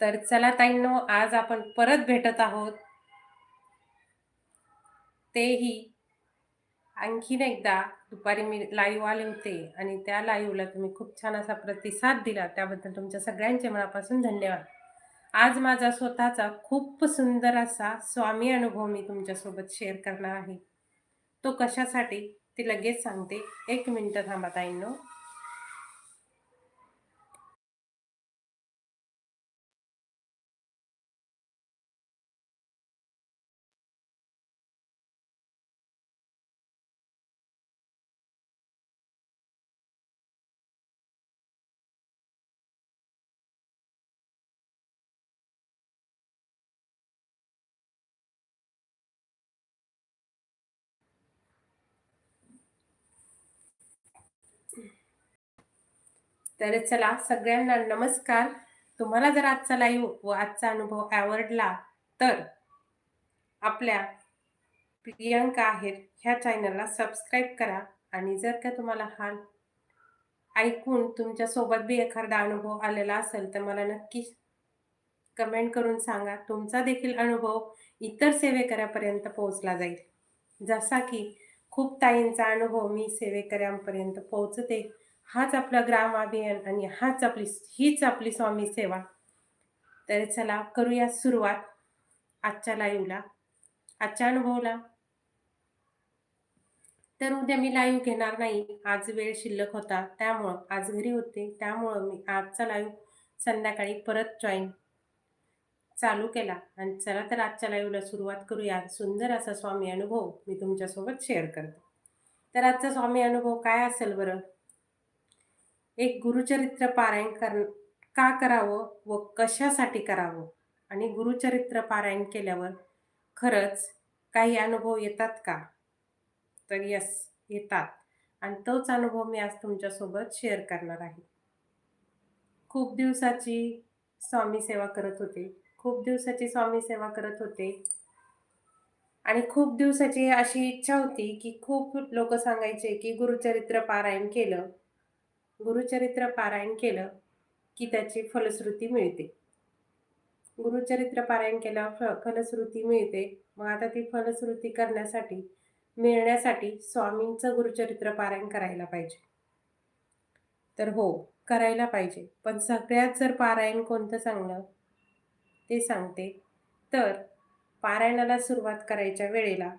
तर चला ताईंनो आज आपण परत भेटत आहोत. तेही आणखीन एकदा दुपारी मी लाईव्ह आले होते आणि त्या लाईव्हला तुम्ही खूप छान असा प्रतिसाद दिला. त्याबद्दल तुमच्या सगळ्यांचे मनापासून धन्यवाद. आज माझा स्वतःचा खूप सुंदर असा स्वामी अनुभव मी तुमच्यासोबत शेअर करणार आहे. तो कशासाठी? ते लगेच सांगते. एक मिनटं थांबा ताईंनो. तर चला सगळ्यांना नमस्कार. तुम्हाला जर आजचा लाईव्ह व आजचा अनुभव आवडला तर आपल्या प्रियंका आहेर ह्या चॅनलला सबस्क्राईब करा. आणि जर का तुम्हाला हा ऐकून तुमच्यासोबत बी एखादा अनुभव आलेला असेल तर मला नक्की कमेंट करून सांगा. तुमचा देखील अनुभव इतर सेवेकऱ्यापर्यंत पोहोचला जाईल. जसा की खूप ताईंचा अनुभव मी सेवेकऱ्यांपर्यंत पोहोचते. हाच आपला ग्राम अभियान आणि हाच आपली हीच आपली स्वामी सेवा. तर चला करूया सुरुवात आजच्या लाईव्हला आजच्या अनुभवला. तर उद्या मी लाईव्ह घेणार नाही. आज वेळ शिल्लक होता. त्यामुळं आज घरी होते. त्यामुळं मी आजचा लाईव्ह संध्याकाळी परत जॉईन चालू केला. आणि चला तर आजच्या लाईव्हला सुरुवात करूया. सुंदर असा स्वामी अनुभव मी तुमच्यासोबत शेअर करते. तर आजचा स्वामी अनुभव काय असेल बरं? एक गुरुचरित्र पारायण कर का करावं व कशासाठी करावं? आणि गुरुचरित्र पारायण केल्यावर खरंच काही अनुभव येतात का? तर यस येतात. आणि तोच अनुभव मी आज तुमच्यासोबत शेअर करणार आहे. खूप दिवसाची स्वामी सेवा करत होते. खूप दिवसाची स्वामी सेवा करत होते. आणि खूप दिवसाची अशी इच्छा होती की खूप लोक सांगायचे की गुरुचरित्र पारायण केलं. गुरुचरित्र पारायण केलं की त्याची फलश्रुती मिळते. गुरुचरित्र पारायण केल्यावर फलश्रुती मिळते. मग आता ती फलश्रुती करण्यासाठी मिळण्यासाठी स्वामींचं गुरुचरित्र पारायण करायला पाहिजे. तर हो करायला पाहिजे. पण सगळ्यात जर पारायण कोणतं चांगलं? ते सांगते. तर पारायणाला सुरुवात करायच्या वेळेला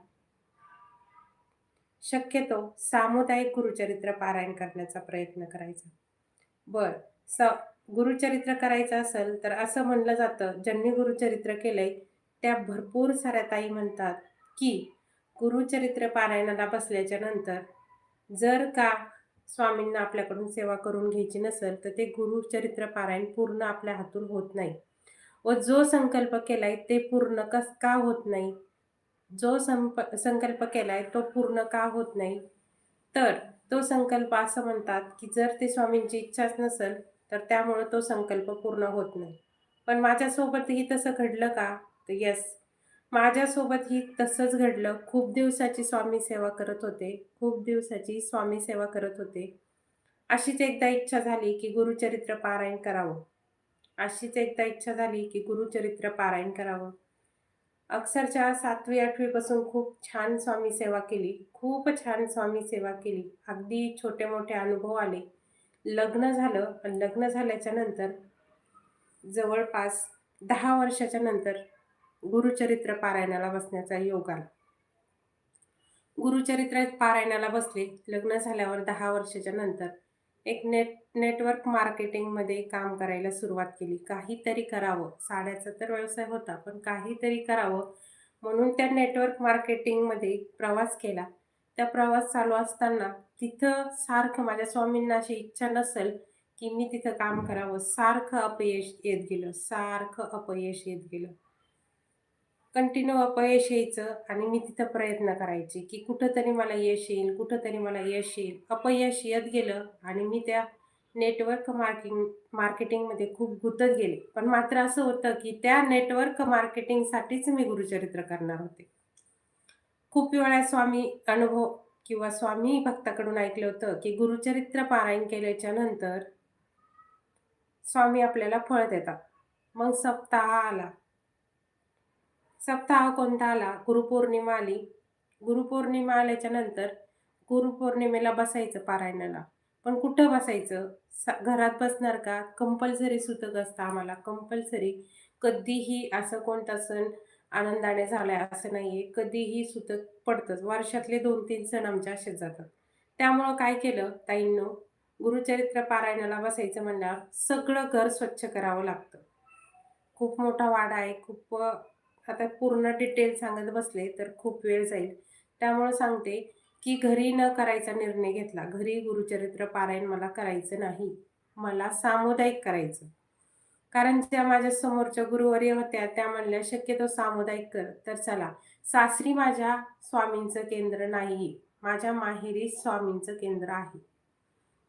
शक्यतो सामुदायिक गुरुचरित्र पारायण करण्याचा प्रयत्न करायचा. बर स गुरुचरित्र करायचं असेल तर असं म्हणलं जातं ज्यांनी गुरुचरित्र केलंय त्या भरपूर साऱ्या ताई म्हणतात की गुरुचरित्र पारायणाला बसल्याच्या नंतर जर का स्वामींना आपल्याकडून सेवा करून घ्यायची नसेल तर ते गुरुचरित्र पारायण पूर्ण आपल्या हातून होत नाही. व जो संकल्प केलाय ते पूर्ण कस का होत नाही? जो संप संकल्प केलाय तो पूर्ण का होत नाही? तर तो संकल्प असं म्हणतात की जर ते स्वामींची इच्छाच नसेल तर त्यामुळं तो संकल्प पूर्ण होत नाही. पण माझ्यासोबतही तसं घडलं का? तर यस माझ्यासोबतही तसंच घडलं. खूप दिवसाची स्वामी सेवा करत होते. खूप दिवसाची स्वामी सेवा करत होते. अशीच एकदा इच्छा झाली की गुरुचरित्र पारायण करावं. अशीच एकदा इच्छा झाली की गुरुचरित्र पारायण करावं. अक्षरशः सातवी आठवीपासून खूप छान स्वामी सेवा केली. खूप छान स्वामी सेवा केली. अगदी छोटे मोठे अनुभव आले. लग्न झालं आणि लग्न झाल्याच्यानंतर जवळपास दहा वर्षाच्या नंतर गुरुचरित्र पारायणाला बसण्याचा योग आला. गुरुचरित्र पारायणाला बसले लग्न झाल्यावर दहा वर्षाच्या नंतर एक नेट नेटवर्क मार्केटिंगमध्ये काम करायला सुरुवात केली. काहीतरी करावं. साड्याचा तर व्यवसाय होता पण काहीतरी करावं म्हणून त्या नेटवर्क मार्केटिंगमध्ये प्रवास केला. त्या प्रवास चालू असताना तिथं सारखं माझ्या स्वामींना अशी इच्छा नसेल की मी तिथं काम करावं. सारखं अपयश येत गेलं. सारखं अपयश येत गेलं. कंटिन्यू अपयश यायचं आणि मी तिथं प्रयत्न करायचे की कुठंतरी मला यश येईल कुठंतरी मला यश येईल. अपयश येत गेलं आणि मी त्या नेटवर्क मार्किंग मार्केटिंगमध्ये खूप गुंतत गेले. पण मात्र असं होतं की त्या नेटवर्क मार्केटिंगसाठीच मी गुरुचरित्र करणार होते. खूप वेळा स्वामी अनुभव किंवा स्वामी भक्ताकडून ऐकलं होतं की गुरुचरित्र पारायण केल्याच्यानंतर स्वामी आपल्याला फळ देतात. मग सप्ताह आला. सप्ताह कोणता आला गुरुपौर्णिमा आली. गुरुपौर्णिमा आल्याच्यानंतर गुरुपौर्णिमेला बसायचं पारायणाला. पण कुठं बसायचं? घरात बसणार का? कंपल्सरी सुतक असतं आम्हाला. कंपल्सरी कधीही असं कोणता सण आनंदाने झालाय असं नाहीये. कधीही सुतक पडतंच. वर्षातले दोन तीन सण आमच्या असेच जातात. त्यामुळं काय केलं? ताईंनो गुरुचरित्र पारायणाला बसायचं म्हणल्यावर सगळं घर स्वच्छ करावं लागतं. खूप मोठा वाडा आहे. खूप आता पूर्ण डिटेल सांगत बसले तर खूप वेळ जाईल. त्यामुळं सांगते की घरी न करायचा निर्णय घेतला. घरी गुरुचरित्र पारायण मला करायचं नाही. मला सामुदायिक करायचं. कारण ज्या माझ्या समोरच्या गुरुवारी होत्या त्या म्हणल्या शक्यतो सामुदायिक कर. तर चला सासरी माझ्या स्वामींचं केंद्र नाही. माझ्या माहेरी स्वामींचं केंद्र आहे.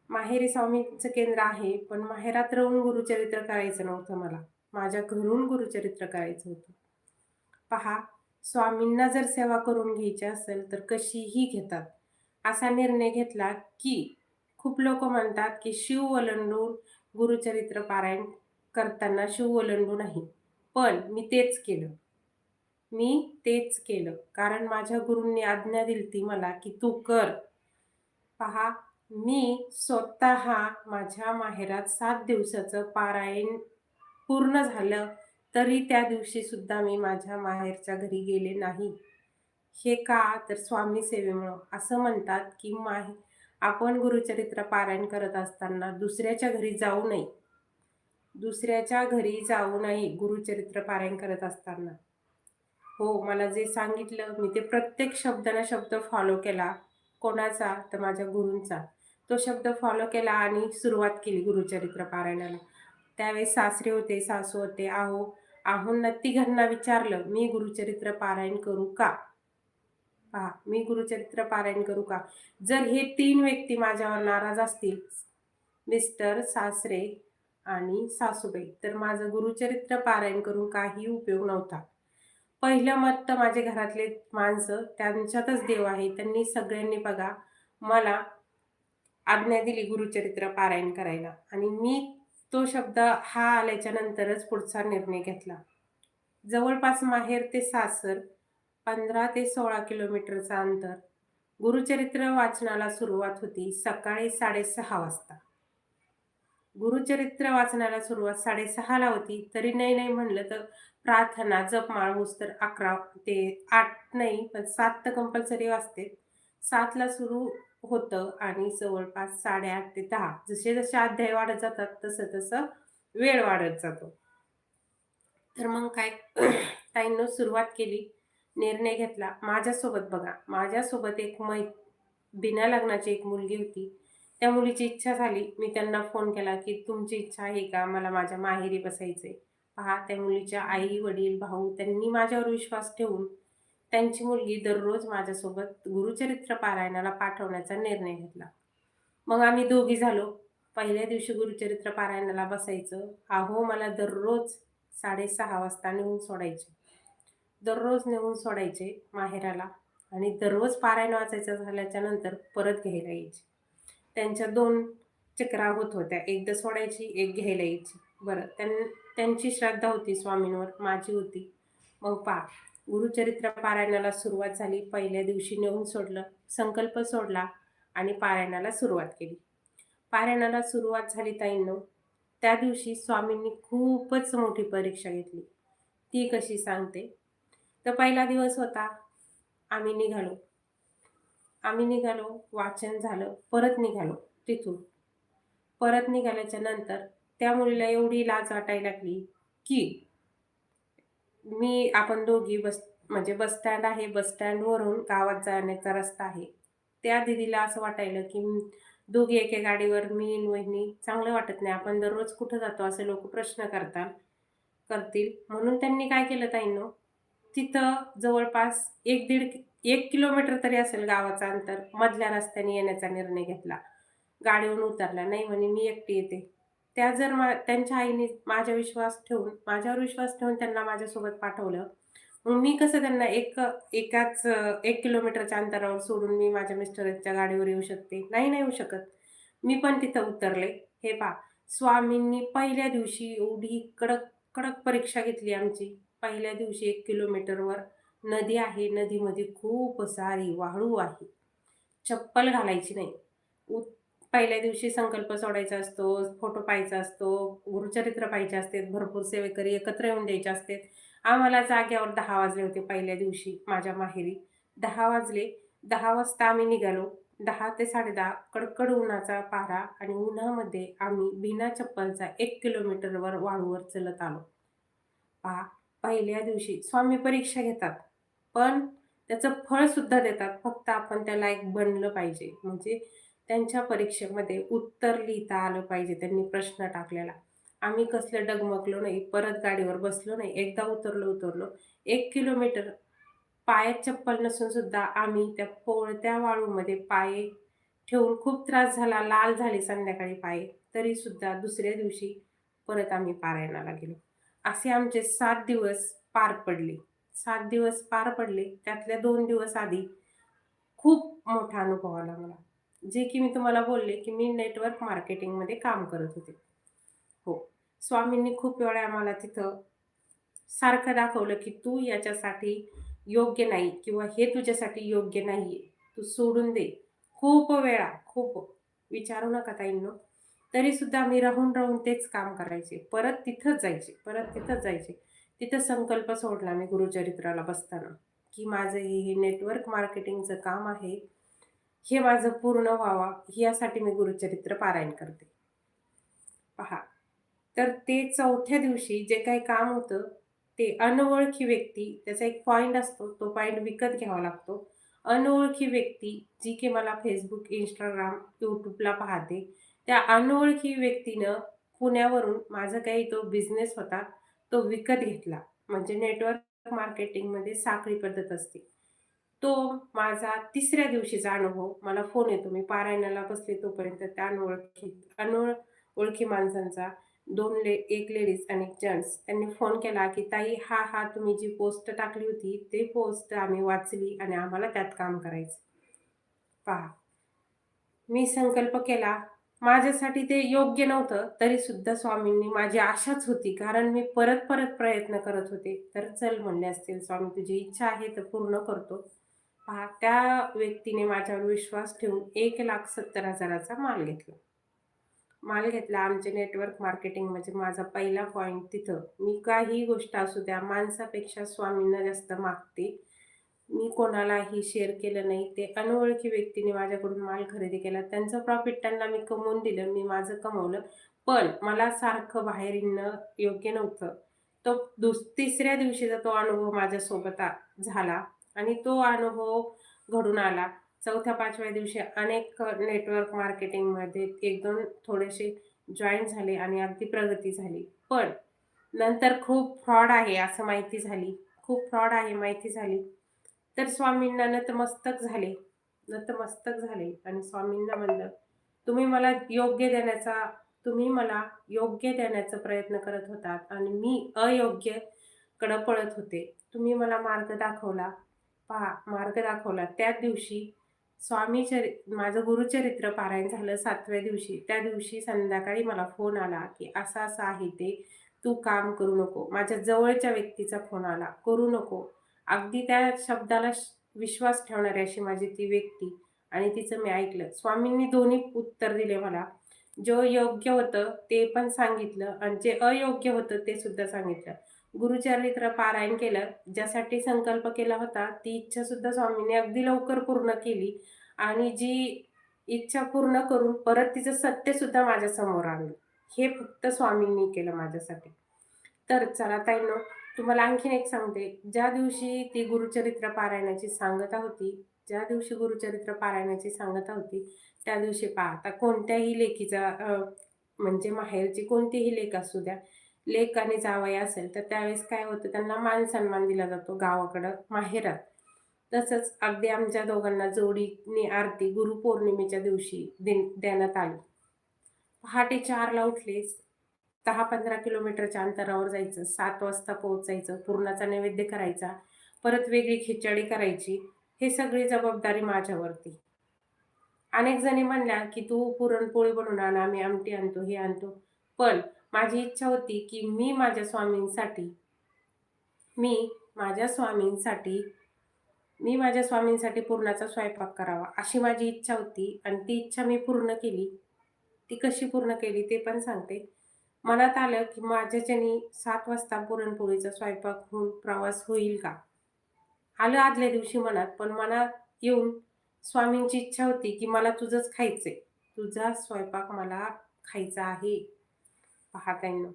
माहेरी स्वामींचं केंद्र आहे पण माहेरात राहून गुरुचरित्र करायचं नव्हतं मला. माझ्या घरून गुरुचरित्र करायचं होतं. पहा स्वामींना जर सेवा करून घ्यायची असेल तर कशीही घेतात. असा निर्णय घेतला की खूप लोक म्हणतात की शिव ओलंडून गुरुचरित्र पारायण करताना शिव ओलंडू नाही. पण मी तेच केलं. मी तेच केलं. कारण माझ्या गुरूंनी आज्ञा दिली ती मला की तू कर. पहा मी स्वतः माझ्या माहेरात सात दिवसाचं पारायण पूर्ण झालं तरी त्या दिवशी सुद्धा मी माझ्या माहेरच्या घरी गेले नाही. हे का तर स्वामी सेवेमुळं. असं म्हणतात की माहे आपण गुरुचरित्र पारायण करत असताना दुसऱ्याच्या घरी जाऊ नये. दुसऱ्याच्या घरी जाऊ नये गुरुचरित्र पारायण करत असताना. हो मला जे सांगितलं मी ते प्रत्येक शब्दानं शब्द फॉलो केला. कोणाचा? तर माझ्या गुरूंचा. तो शब्द फॉलो केला आणि सुरुवात केली गुरुचरित्र पारायणाला. त्यावेळेस सासरे होते सासू होते. आहो आहोंना तिघांना विचारलं मी गुरुचरित्र पारायण करू का? पहा मी गुरुचरित्र पारायण करू का? जर हे तीन व्यक्ती माझ्यावर नाराज असतील मिस्टर सासरे आणि सासूबाई तर माझं गुरुचरित्र पारायण करून काही उपयोग नव्हता. पहिलं मत तर माझे घरातले माणसं त्यांच्यातच देव आहे. त्यांनी सगळ्यांनी बघा मला आज्ञा दिली गुरुचरित्र पारायण करायला आणि मी तो शब्द हा आल्याच्या नंतरच पुढचा निर्णय घेतला. जवळपास माहेर ते सासर पंधरा ते सोळा किलोमीटरचा अंतर. गुरुचरित्र वाचनाला सुरुवात होती सकाळी साडेसहा वाजता. गुरुचरित्र वाचनाला सुरुवात साडेसहाला होती. तरी नाही नाही म्हणलं तर प्रार्थना जपमाळ होस तर अकरा ते आठ नाही पण सात तर कंपल्सरी वाजते. सातला सुरू होतं आणि जवळपास साडेआठ ते दहा जसे जसे अध्याय वाढत जातात तसं तसं वेळ वाढत जातो. तर मग काय ताईंनं सुरुवात केली निर्णय घेतला. माझ्यासोबत बघा माझ्यासोबत एक मै बिना लग्नाची एक मुलगी होती. त्या मुलीची इच्छा झाली. मी त्यांना फोन केला की तुमची इच्छा आहे का? मला माझ्या माहेरी बसायचे पहा त्या मुलीच्या आई वडील भाऊ त्यांनी माझ्यावर विश्वास ठेवून त्यांची मुलगी दररोज माझ्यासोबत गुरुचरित्र पारायणाला पाठवण्याचा निर्णय घेतला. मग आम्ही दोघी झालो. पहिल्या दिवशी गुरुचरित्र पारायणाला बसायचं. आहो मला दररोज साडेसहा वाजता नेऊन सोडायचे. दररोज नेऊन सोडायचे माहेराला आणि दररोज पारायण वाचायचं झाल्याच्यानंतर परत घ्यायला यायचे. त्यांच्या दोन चक्रा होत होत्या. एकदा सोडायची एक घ्यायला यायची. बरं त्यां त्यांची श्रद्धा होती स्वामींवर माझी होती. मग पा गुरुचरित्र पारायणाला सुरुवात झाली. पहिल्या दिवशी नेऊन सोडलं. संकल्प सोडला आणि पारायणाला सुरुवात केली. पारायणाला सुरुवात झाली ताईंनो. त्या दिवशी स्वामींनी खूपच मोठी परीक्षा घेतली. ती कशी सांगते? तर पहिला दिवस होता. आम्ही निघालो. आम्ही निघालो. वाचन झालं. परत निघालो तिथून. परत निघाल्याच्या नंतर त्या मुलीला एवढी लाज वाटायला लागली की मी आपण दोघी बस म्हणजे बस स्टँड आहे. बस स्टँडवरून गावात जाण्याचा रस्ता आहे. त्या दिदीला असं वाटायलं की दोघी एके गाडीवर मी वहिनी चांगलं वाटत नाही. आपण दररोज कुठं जातो असे लोक प्रश्न करतात करतील. म्हणून त्यांनी काय केलं ताईंनो तिथं जवळपास एक दीड एक किलोमीटर तरी असेल गावाचं अंतर मधल्या रस्त्याने येण्याचा निर्णय घेतला. गाडीवरून उतरला. नाही म्हणे मी एकटी येते. त्या जर मा त्यांच्या आईने माझ्या विश्वास ठेवून माझ्यावर विश्वास ठेवून त्यांना माझ्यासोबत पाठवलं मग मी कसं त्यांना एक एकाच एक किलोमीटरच्या अंतरावर सोडून मी माझ्या मिस्टरच्या गाडीवर येऊ शकते? नाही नाही येऊ शकत. मी पण तिथं उतरले. हे पा स्वामींनी पहिल्या दिवशी एवढी कडक कडक परीक्षा घेतली आमची. पहिल्या दिवशी एक किलोमीटरवर नदी आहे. नदीमध्ये खूप सारी वाळू आहे. चप्पल घालायची नाही. उत पहिल्या दिवशी संकल्प सोडायचा असतो फोटो पाहायचा असतो गुरुचरित्र पाहिजे असते भरपूर सेवेकरी एकत्र येऊन द्यायचे असते आम्हाला जाग्यावर दहा वाजले होते पहिल्या दिवशी माझ्या माहेरी. दहा वाजले दहा वाजता आम्ही निघालो. दहा ते साडेदहा कडकड उन्हाचा पारा आणि उन्हामध्ये आम्ही बिना चप्पलचा एक किलोमीटरवर वाळूवर चलत आलो. पहा पहिल्या दिवशी स्वामी परीक्षा घेतात पण त्याचं फळ सुद्धा देतात. फक्त आपण त्याला एक बनलं पाहिजे. म्हणजे त्यांच्या परीक्षेमध्ये उत्तर लिहिता आलं पाहिजे त्यांनी प्रश्न टाकलेला. आम्ही कसलं डगमगलो नाही परत गाडीवर बसलो नाही एकदा उतरलो उतरलो. एक किलोमीटर पायात चप्पल नसून सुद्धा आम्ही त्या पोळत्या वाळूमध्ये पाय ठेवून खूप त्रास झाला लाल झाले संध्याकाळी पाय तरी सुद्धा दुसऱ्या दिवशी परत आम्ही पारायणाला गेलो. असे आमचे सात दिवस पार पडले. सात दिवस पार पडले त्यातल्या दोन दिवस आधी खूप मोठा अनुभव आला मला. जे की मी तुम्हाला बोलले की मी नेटवर्क मार्केटिंगमध्ये काम करत होते. हो. स्वामींनी खूप वेळा आम्हाला तिथं सारखं दाखवलं की तू याच्यासाठी योग्य नाही किंवा हे तुझ्यासाठी योग्य नाही आहे तू सोडून दे. खूप वेळा खूप. विचारू नका ताईंनो. तरी सुद्धा मी राहून राहून तेच काम करायचे. परत तिथंच जायचे. परत तिथंच जायचे. तिथं संकल्प सोडला मी गुरुचरित्राला बसताना की माझं हे हे नेटवर्क मार्केटिंगचं काम आहे. हे माझं पूर्ण व्हावा यासाठी मी गुरुचरित्र पारायण करते. पहा. तर ते चौथ्या दिवशी जे काही काम होतं ते अनोळखी व्यक्ती त्याचा एक पॉईंट असतो तो पॉईंट विकत घ्यावा लागतो. अनोळखी व्यक्ती जी की मला फेसबुक इंस्टाग्राम यूट्यूबला पाहते त्या अनोळखी व्यक्तीनं पुण्यावरून माझा काही तो बिझनेस होता तो विकत घेतला. म्हणजे नेटवर्क मार्केटिंगमध्ये साखळी पद्धत असते. तो माझा तिसऱ्या दिवशीचा अनुभव. मला फोन येतो. मी पारायणाला बसले तोपर्यंत त्या अनोळखी अनोळ ओळखी माणसांचा दोन ले एक लेडीज आणि एक जेंट्स त्यांनी फोन केला की ताई हा हा तुम्ही जी पोस्ट टाकली होती ते पोस्ट आम्ही वाचली आणि आम्हाला त्यात काम करायचं. पहा. मी संकल्प केला. माझ्यासाठी ते योग्य नव्हतं. तरी सुद्धा स्वामींनी माझी आशाच होती. कारण मी परत परत प्रयत्न करत होते. तर चल म्हणले असतील स्वामी तुझी इच्छा आहे तर पूर्ण करतो. पहा त्या व्यक्तीने माझ्यावर विश्वास ठेवून एक लाख सत्तर हजाराचा माल घेतला. माल घेतला. आमचे नेटवर्क मार्केटिंग म्हणजे माझा पहिला पॉईंट तिथं. मी काही गोष्ट असू द्या माणसापेक्षा स्वामींना जास्त मागते. मी कोणालाही शेअर केलं नाही. ते अनोळखी व्यक्तीने माझ्याकडून माल खरेदी केला. त्यांचं प्रॉफिट त्यांना मी कमवून दिलं. मी माझं कमवलं. पण मला सारखं बाहेर येणं योग्य नव्हतं. तो दुस तिसऱ्या दिवशीचा तो अनुभव माझ्यासोबत झाला. आणि तो अनुभव घडून आला. चौथ्या पाचव्या दिवशी अनेक नेटवर्क मार्केटिंगमध्ये एक दोन थोडेसे जॉईन झाले आणि अगदी प्रगती झाली. पण नंतर खूप फ्रॉड आहे असं माहिती झाली. खूप फ्रॉड आहे माहिती झाली. तर स्वामींना नतमस्तक झाले. नतमस्तक झाले. आणि स्वामींना म्हणलं तुम्ही मला योग्य देण्याचा तुम्ही मला योग्य देण्याचा प्रयत्न करत होतात आणि मी अयोग्य कडं पळत होते. तुम्ही मला मार्ग दाखवला. पहा मार्ग दाखवला. त्याच दिवशी स्वामी चरि माझं गुरुचरित्र पारायण झालं सातव्या दिवशी. त्या दिवशी संध्याकाळी मला फोन आला की असा असं आहे ते. तू काम करू नको. माझ्या जवळच्या व्यक्तीचा फोन आला. करू नको. अगदी त्या शब्दाला विश्वास ठेवणारी अशी माझी ती व्यक्ती आणि तिचं मी ऐकलं. स्वामींनी दोन्ही उत्तर दिले मला. जो योग्य होतं ते पण सांगितलं आणि जे अयोग्य होतं ते सुद्धा सांगितलं. गुरुचरित्र पारायण केलं. ज्यासाठी संकल्प केला होता ती इच्छा सुद्धा स्वामींनी अगदी लवकर पूर्ण केली. आणि जी इच्छा पूर्ण करून परत तिचं सत्य सुद्धा माझ्यासमोर आणलं. हे फक्त स्वामींनी केलं माझ्यासाठी. तर चला ताईनो तुम्हाला आणखीन एक सांगते. ज्या दिवशी ती गुरुचरित्र पारायणाची सांगता होती ज्या दिवशी गुरुचरित्र पारायणाची सांगता होती त्या दिवशी पाहता कोणत्याही लेखीचा म्हणजे माहेरची कोणतीही लेख असू द्या लेख आणि जावई असेल तर त्यावेळेस काय होतं? त्यांना मान सन्मान दिला जातो गावाकडं माहेरात. तसंच अगदी आमच्या दोघांना जोडीने आरती गुरुपौर्णिमेच्या दिवशी देण्यात आली. पहाटे चारला उठले दहा पंधरा किलोमीटरच्या अंतरावर जायचं सात वाजता पोहोचायचं पूर्णाचा नैवेद्य करायचा परत वेगळी खिचडी करायची हे सगळी जबाबदारी माझ्यावरती. अनेक जणी म्हणल्या की तू पुरणपोळी बनवून आण आम्ही आमटी आणतो हे आणतो. पण माझी इच्छा होती की मी माझ्या स्वामींसाठी मी माझ्या स्वामींसाठी मी माझ्या स्वामींसाठी पूर्णाचा स्वयंपाक करावा अशी माझी इच्छा होती. आणि ती इच्छा मी पूर्ण केली. ती कशी पूर्ण केली ते पण सांगते. मनात आलं की माझ्याच्यानी सात वाजता पुरणपोळीचा स्वयंपाक होऊन प्रवास होईल का? आलं आदल्या दिवशी मनात पण मनात येऊन स्वामींची इच्छा होती की मला तुझंच खायचंय. तुझा स्वयंपाक मला खायचा आहे. पाहताना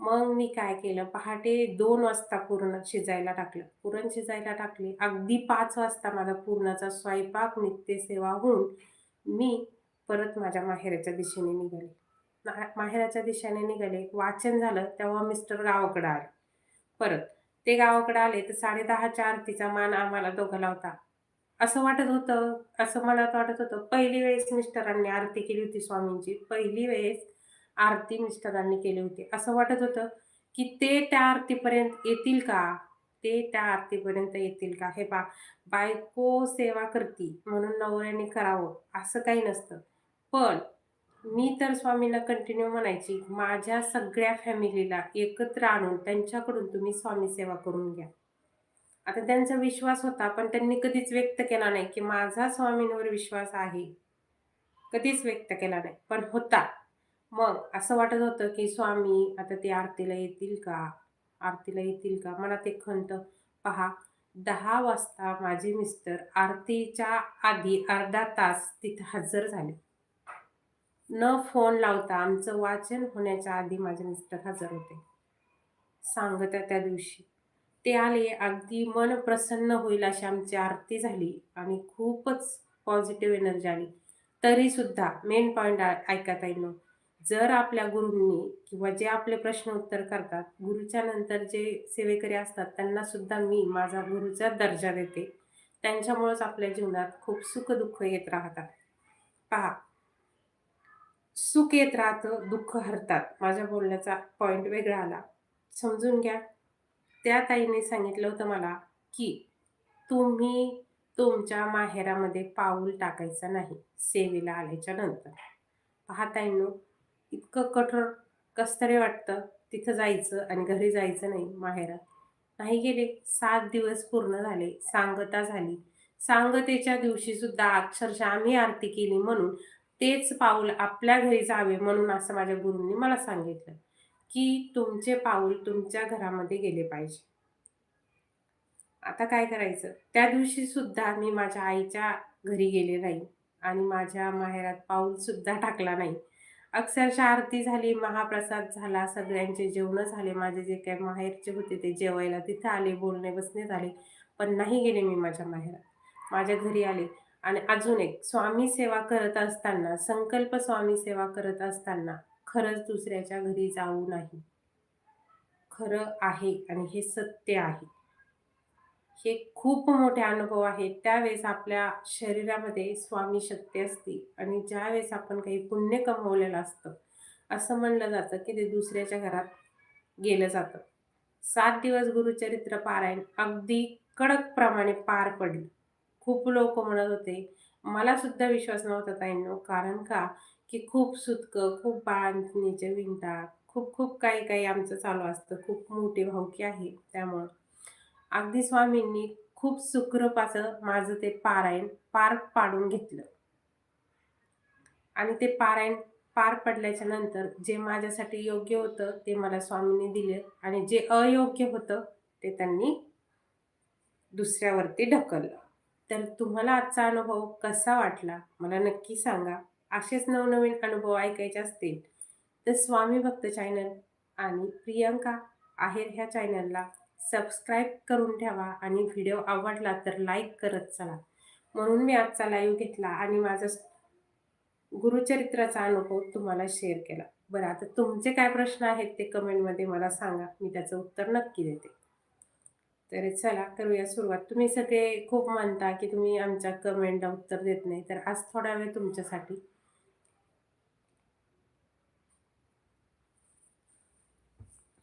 मग मी काय केलं? पहाटे दोन वाजता पूर्ण शिजायला टाकलं. पुरण शिजायला टाकले. अगदी पाच वाजता माझा पूर्णाचा स्वयंपाक नित्यसेवा होऊन मी परत माझ्या माहेराच्या दिशेने निघाले. माहेराच्या दिशेने निघाले. वाचन झालं. तेव्हा मिस्टर गावाकडं आले. परत. ते गावाकडे आले तर साडे दहाच्या आरतीचा मान आम्हाला दोघाला होता. असं वाटत होतं. असं मनात वाटत होतं. पहिली वेळेस मिस्टरांनी आरती केली होती स्वामींची. पहिली वेळेस आरती मिस्टरांनी केली होती. असं वाटत होतं की ते त्या आरतीपर्यंत येतील का? ते त्या आरतीपर्यंत येतील का? हे बा बायको सेवा करती म्हणून नवऱ्याने करावं असं काही नसतं. पण मी तर स्वामींना कंटिन्यू म्हणायची माझ्या सगळ्या फॅमिलीला एकत्र आणून त्यांच्याकडून तुम्ही स्वामी सेवा करून घ्या. आता त्यांचा विश्वास होता पण त्यांनी कधीच व्यक्त केला नाही की माझा स्वामींवर विश्वास आहे. कधीच व्यक्त केला नाही पण होता. मग असं वाटत होतं की स्वामी आता ते आरतीला येतील का? आरतीला येतील का? मनात एक खंत पहा दहा वाजता माझे मिस्टर आरतीच्या आधी अर्धा तास तिथे हजर झाले. न फोन लावता आमचं वाचन होण्याच्या आधी माझे मिस्टर हजर होते. सांगत्या त्या दिवशी. ते आले अगदी मन प्रसन्न होईल अशी आमची आरती झाली आणि खूपच पॉझिटिव्ह एनर्जी आली. तरीसुद्धा मेन पॉईंट ऐकता येईल जर आपल्या गुरूंनी किंवा जे आपले प्रश्न उत्तर करतात गुरुच्या नंतर जे सेवेकरी असतात त्यांना सुद्धा मी माझा गुरुचा दर्जा देते. त्यांच्यामुळेच आपल्या जीवनात खूप सुख दुःख येत राहतात. पहा सुख येत राहतं दुःख हरतात. माझ्या बोलण्याचा पॉईंट वेगळा आला. समजून घ्या. त्या ताईने सांगितलं होतं मला की तुम्ही तुमच्या माहेरामध्ये पाऊल टाकायचं नाही सेवेला आल्याच्यानंतर. पाहतायनो इतकं कठोर कस तरी वाटतं तिथं जायचं आणि घरी जायचं नाही माहेरात. नाही गेले सात दिवस पूर्ण झाले सांगता झाली. सांगतेच्या दिवशीसुद्धा अक्षरशः आम्ही आरती केली म्हणून तेच पाऊल आपल्या घरी जावे म्हणून असं माझ्या गुरूंनी मला सांगितलं की तुमचे पाऊल तुमच्या घरामध्ये गेले पाहिजे. आता काय करायचं? त्या दिवशी सुद्धा मी माझ्या आईच्या घरी गेले नाही आणि माझ्या माहेरात पाऊल सुद्धा टाकला नाही. अक्षरशः आरती झाली महाप्रसाद झाला सगळ्यांचे जेवण झाले माझे जे काही माहेरचे होते ते जेवायला तिथे आले बोलणे बसणे झाले पण नाही गेले मी माझ्या माहेरात. माझ्या घरी आले आणि अजून एक स्वामी सेवा करत असताना संकल्प स्वामी सेवा करत असताना खरंच दुसऱ्याच्या घरी जाऊ नाही. खरं आहे आणि हे सत्य आहे. हे खूप मोठे अनुभव आहेत. त्यावेळेस आपल्या शरीरामध्ये स्वामी शक्ती असते आणि ज्यावेळेस आपण काही पुण्य कमवलेलं असतं असं म्हणलं जातं की ते दुसऱ्याच्या घरात गेलं जातं. सात दिवस गुरुचरित्र पारायण अगदी कडकप्रमाणे पार पडलं. खूप लोक म्हणत होते मला सुद्धा विश्वास नव्हता ताईंनो कारण का? की खूप सुतकं खूप बाळांनीचे विंटा खूप खूप काही काही आमचं चालू असतं. खूप मोठी भावकी आहे त्यामुळं. अगदी स्वामींनी खूप सुखरूपाचं माझं ते पारायण पार पाडून घेतलं. आणि ते पारायण पार पडल्याच्या नंतर जे माझ्यासाठी योग्य होतं ते मला स्वामींनी दिले आणि जे अयोग्य होतं ते त्यांनी दुसऱ्यावरती ढकललं. तर तुम्हाला आजचा अनुभव कसा वाटला मला नक्की सांगा. असेच नवनवीन अनुभव ऐकायचे असतील तर स्वामी भक्त चॅनल आणि प्रियंका आहेर ह्या चॅनलला सबस्क्राईब करून ठेवा आणि व्हिडिओ आवडला तर लाईक करत चला. म्हणून मी आजचा लाईव्ह घेतला आणि माझा गुरुचरित्राचा अनुभव तुम्हाला शेअर केला. बरं आता तुमचे काय प्रश्न आहेत ते कमेंटमध्ये मला सांगा. मी त्याचं उत्तर नक्की देते. तर चला करूया सुरुवात. तुम्ही सगळे खूप म्हणता की तुम्ही आमच्या कमेंटला उत्तर देत नाही. तर आज थोडा वेळ तुमच्यासाठी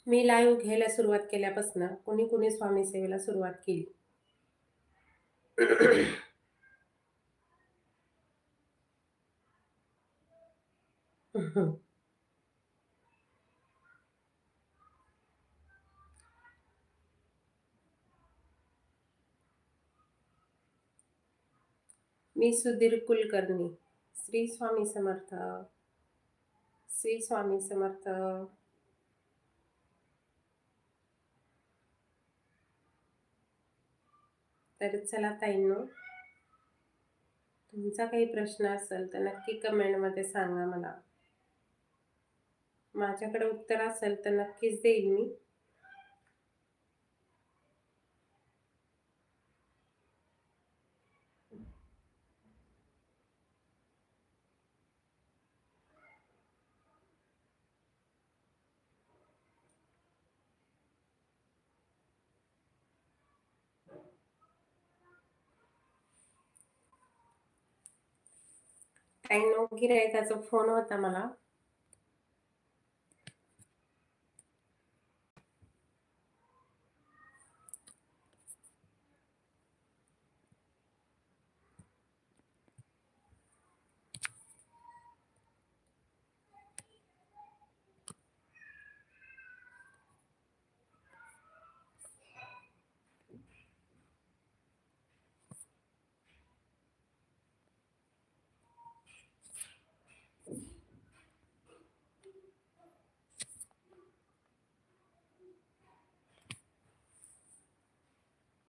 मी लाईव्ह घ्यायला सुरुवात केल्यापासून कोणी कुणी स्वामी सेवेला सुरुवात केली. मी सुधीर कुलकर्णी श्री स्वामी समर्थ श्री स्वामी समर्थ. तर चला ताईंनो तुमचा काही प्रश्न असेल तर नक्की कमेंटमध्ये सांगा मला. माझ्याकडे उत्तर असेल तर नक्कीच देईल मी. काही गिरायकाचा फोन होता मला